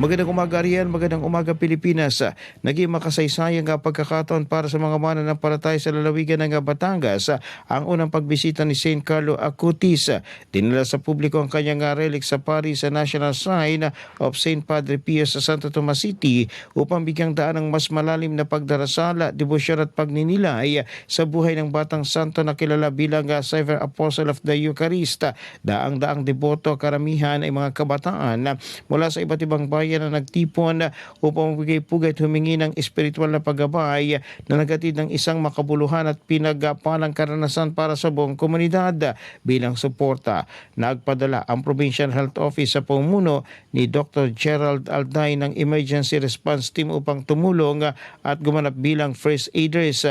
Magandang umaga Ariel, magandang umaga Pilipinas. Naging makasaysayang pagkakataon para sa mga mananampalataya sa lalawigan ng Batangas ang unang pagbisita ni St. Carlo Acutis. Dinala sa publiko ang kanyang relic sa Paris sa National Shrine of St. Padre Pio sa Santo Tomas City upang bigyang daan ng mas malalim na pagdarasala, debosyon at pagninilay sa buhay ng Batang Santo na kilala bilang Sever Apostle of the Eucharist. Daang-daang deboto karamihan ay mga kabataan mula sa iba't ibang bayan na nagtipon upang magbigay pugay at humingi ng espiritual na paggabay na nagatid ng isang makabuluhan at pinagpalang karanasan para sa buong komunidad bilang suporta. Nagpadala ang Provincial Health Office sa pumuno ni Dr. Gerald Alday ng Emergency Response Team upang tumulong at gumanap bilang first aiders.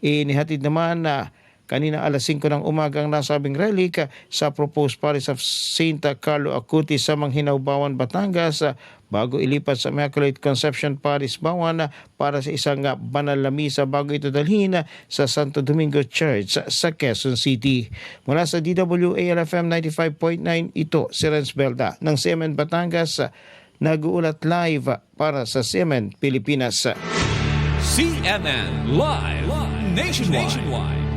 Inihatid naman na Kanina alas 5 ng umaga ang nasabing relic sa proposed parish of St. Carlo Acutis sa Manghinaw, Bawan, Batangas bago ilipat sa Immaculate Conception Parish, Bawan para sa isang banal na misa bago ito dalhin sa Santo Domingo Church sa Quezon City. Mula sa DWALFM 95.9, ito si Renz Belda ng CMN Batangas nag-uulat live para sa CMN Pilipinas. CNN Live Nationwide.